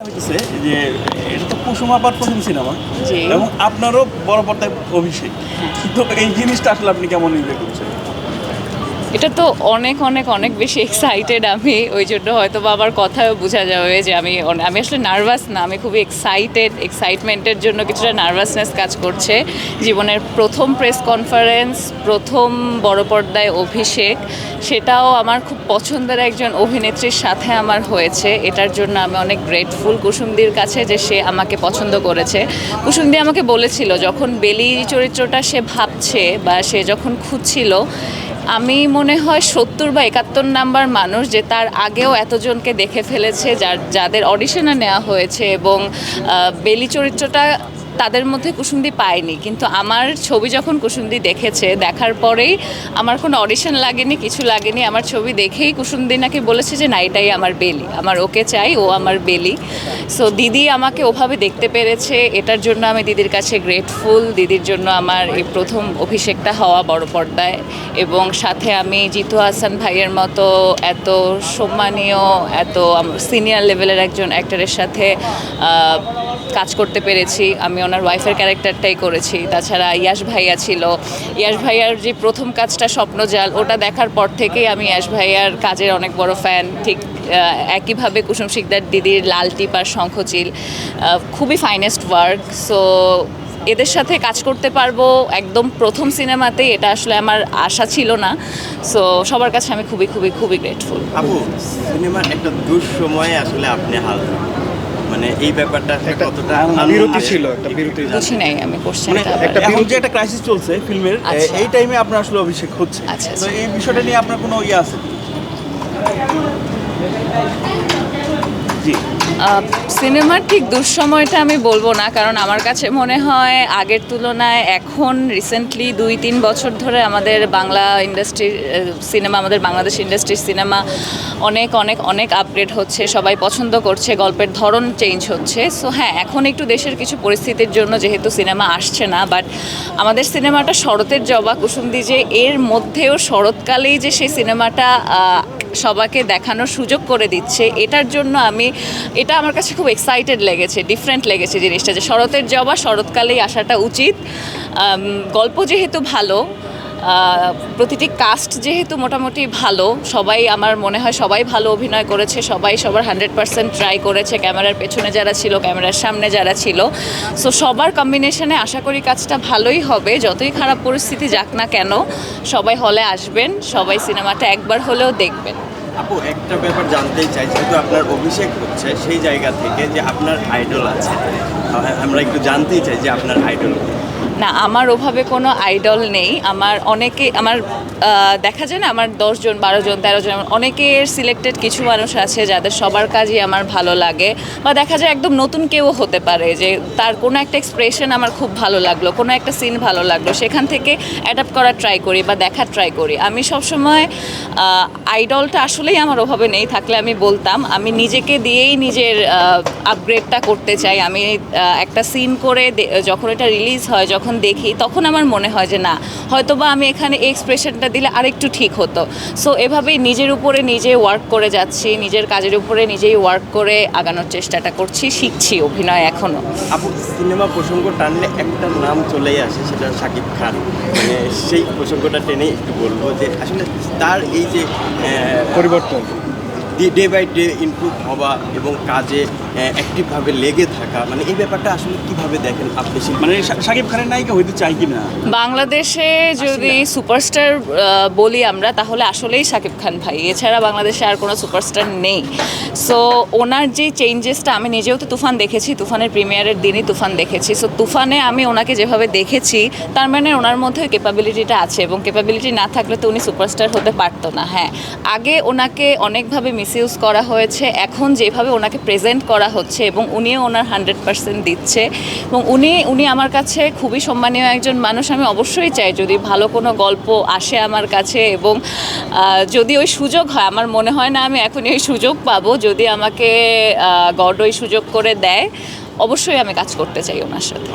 হইতেছে যে এটা তো কুসুম আপার প্রথম সিনেমা এবং আপনারও বড় পর্দায় অভিষেক। তো এই জিনিসটা আসলে আপনি কেমন এনজয় করছেন? এটা তো অনেক অনেক অনেক বেশি এক্সাইটেড আমি। ওই জন্য হয়তো বা আমার কথাও বোঝা যাবে যে আমি আমি আসলে নার্ভাস না, আমি খুবই এক্সাইটেড এক্সাইটমেন্টের জন্য কিছুটা নার্ভাসনেস কাজ করছে। জীবনের প্রথম প্রেস কনফারেন্স প্রথম বড় পর্দায় অভিষেক, সেটাও আমার খুব পছন্দের একজন অভিনেত্রীর সাথে আমার হয়েছে। এটার জন্য আমি অনেক গ্রেটফুল কুসুমদির কাছে যে সে আমাকে পছন্দ করেছে। কুসুমদি আমাকে বলেছিল, যখন বেলি চরিত্রটা সে ভাবছে বা সে যখন খুঁজছিল আমি মনে হয় সত্তর বা একাত্তর নাম্বার মানুষ যে তার আগেও এতজনকে দেখে ফেলেছে, যার, যাদের অডিশনে নেওয়া হয়েছে এবং বেলি চরিত্রটা তাদের মধ্যে কুসুমদি পায়নি কিন্তু আমার ছবি যখন কুসুমদি দেখেছে, দেখার পরেই আমার কোনো অডিশন লাগেনি, কিছু লাগেনি, আমার ছবি দেখেই কুসুমদি নাকি বলেছে যে, না, এটাই আমার বেলি। আমার ওকে চাই, ও আমার বেলি। সো দিদি আমাকে ওভাবে দেখতে পেরেছে। এটার জন্য আমি দিদির কাছে গ্রেটফুল দিদির জন্য আমার এই প্রথম অভিষেকটা হওয়া বড় পর্দায়। এবং সাথে আমি জিতু হাসান ভাইয়ের মতো এত সম্মানীয়, এত সিনিয়র লেভেলের একজন অ্যাক্টরের সাথে কাজ করতে পেরেছি। আমি ওনার ওয়াইফের ক্যারেক্টারটাই করেছি। তাছাড়া ইয়াশ ভাইয়া ছিল। ইয়াশ ভাইয়ার যে প্রথম কাজটা স্বপ্নজাল ওটা দেখার পর থেকেই আমি ইয়াশ ভাইয়ার কাজের অনেক বড় ফ্যান ঠিক একইভাবে কুসুম শিকদার দিদির লাল টিপার শঙ্খচিল খুবই ফাইনেস্ট ওয়ার্ক সো এদের সাথে কাজ করতে পারব একদম প্রথম সিনেমাতেই, এটা আসলে আমার আশা ছিল না। সো সবার কাছে আমি খুবই খুবই খুবই গ্রেটফুল আপু, সিনেমার একটা দুঃসময়ে আসলে আপনি হাল মানে এই ব্যাপারটা কতটা বিরতি ছিল, একটা বিরতি। বুঝি নাই আমি মানে কোশ্চেনটা একটা এখন যে একটা ক্রাইসিস চলছে ফিল্মের আচ্ছা। এই টাইমে আপনার আসলে অভিষেক হচ্ছে আচ্ছা, তো আচ্ছা। এই বিষয়টা নিয়ে আপনার কোনো ইয়ে আছে সিনেমার ঠিক দুঃসময়টা আমি বলব না কারণ আমার কাছে মনে হয় আগের তুলনায় এখন রিসেন্টলি দুই তিন বছর ধরে আমাদের বাংলা ইন্ডাস্ট্রির সিনেমা আমাদের বাংলাদেশ ইন্ডাস্ট্রির সিনেমা অনেক অনেক অনেক আপগ্রেড হচ্ছে সবাই পছন্দ করছে গল্পের ধরন চেঞ্জ হচ্ছে। সো হ্যাঁ এখন একটু দেশের কিছু পরিস্থিতির জন্য যেহেতু সিনেমা আসছে না বাট আমাদের সিনেমাটা শরতের জবা কুসুমদি যে এর মধ্যেও শরৎকালেই যে সেই সিনেমাটা আহ, সবাইকে দেখানোর সুযোগ করে দিচ্ছে এটার জন্য আমি এটা আমার কাছে খুব এক্সাইটেড লেগেছে ডিফারেন্ট লেগেছে জিনিসটা যে শরতের জবা, শরৎকালেই আসাটা উচিত। গল্প যেহেতু ভালো প্রতিটি কাস্ট যেহেতু মোটামুটি ভালো, সবাই আমার মনে হয় সবাই ভালো অভিনয় করেছে, সবাই সবার হান্ড্রেড পার্সেন্ট ট্রাই করেছে, ক্যামেরার পেছনে যারা ছিল, ক্যামেরার সামনে যারা ছিল। সো সবার কম্বিনেশনে আশা করি কাজটা ভালোই হবে, যতই খারাপ পরিস্থিতি যাক না কেন, সবাই হলে আসবেন, সবাই সিনেমাটা একবার হলেও দেখবেন। আপু, একটা ব্যাপার জানতেই চাই, যেহেতু আপনার অভিষেক হচ্ছে, সেই জায়গা থেকে যে আপনার আইডল আছে আমরা একটু জানতেই চাই যে আপনার আইডল না, আমার ওভাবে কোনো আইডল নেই। আমার অনেকে, আমার দেখা যায় না, আমার দশজন বারো জন, তেরো জন অনেকের সিলেক্টেড কিছু মানুষ আছে যাদের সবার কাজই আমার ভালো লাগে। বা দেখা যায় একদম নতুন কেউ হতে পারে যে তার কোনো একটা এক্সপ্রেশন আমার খুব ভালো লাগল, কোনো একটা সিন ভালো লাগল, সেখান থেকে অ্যাডাপ্ট করার ট্রাই করি বা দেখার ট্রাই করি। আমি সবসময় আইডলটা আসলেই আমার ওভাবে নেই, থাকলে আমি বলতাম। আমি নিজেকে দিয়েই নিজের আপগ্রেডটা করতে চাই। আমি একটা সিন করে যখন এটা রিলিজ হয়, যখন দেখি তখন আমার মনে হয় যে না হয়তো বা আমি এখানে এই এক্সপ্রেশনটা দিলে আরেকটু ঠিক হতো। সো এভাবেই নিজের উপরে নিজে ওয়ার্ক করে যাচ্ছি নিজের কাজের উপরে নিজেই ওয়ার্ক করে আগানোর চেষ্টাটা করছি শিখছি অভিনয় এখনও আপু সিনেমা প্রসঙ্গ টানলে একটা নাম চলেই আসে সেটা শাকিব খান। মানে সেই প্রসঙ্গটা টেনে একটু বলব যে আসলে তার এই যে পরিবর্তন। ডে বাই ডে ইমপ্রুভ হওয়া এবং কাজে অ্যাক্টিভভাবে লেগে থাকা মানে এই ব্যাপারটা আসলে কীভাবে দেখেন আপনি? মানে শাকিব খানের নায়িকা হইতে চাই কিনা বাংলাদেশে যদি সুপারস্টার বলি আমরা তাহলে আসলেই শাকিব খান ভাই। এছাড়া বাংলাদেশে আর কোনো সুপারস্টার নেই। সো ওনার যে চেঞ্জেসটা আমি নিজেও তো তুফান দেখেছি তুফানের প্রিমিয়ারের দিনই তুফান দেখেছি। সো তুফানে আমি ওনাকে যেভাবে দেখেছি তার মানে ওনার মধ্যে ক্যাপাবিলিটিটা আছে এবং ক্যাপাবিলিটি না থাকলে তো উনি সুপারস্টার হতে পারতো না। হ্যাঁ আগে ওনাকে অনেকভাবে মিসইউজ করা হয়েছে। এখন যেভাবে ওনাকে প্রেজেন্ট করা হচ্ছে এবং উনিও ওনার হান্ড্রেড পার্সেন্ট দিচ্ছে। এবং উনি উনি আমার কাছে খুবই সম্মানীয় একজন মানুষ, আমি অবশ্যই চাই যদি ভালো কোনো গল্প আসে আমার কাছে এবং যদি ওই সুযোগ হয়, আমার মনে হয় না আমি এখনই ওই সুযোগ পাবো, যদি আমাকে গড ওই সুযোগ করে দেয়, অবশ্যই আমি কাজ করতে চাই ওনার সাথে।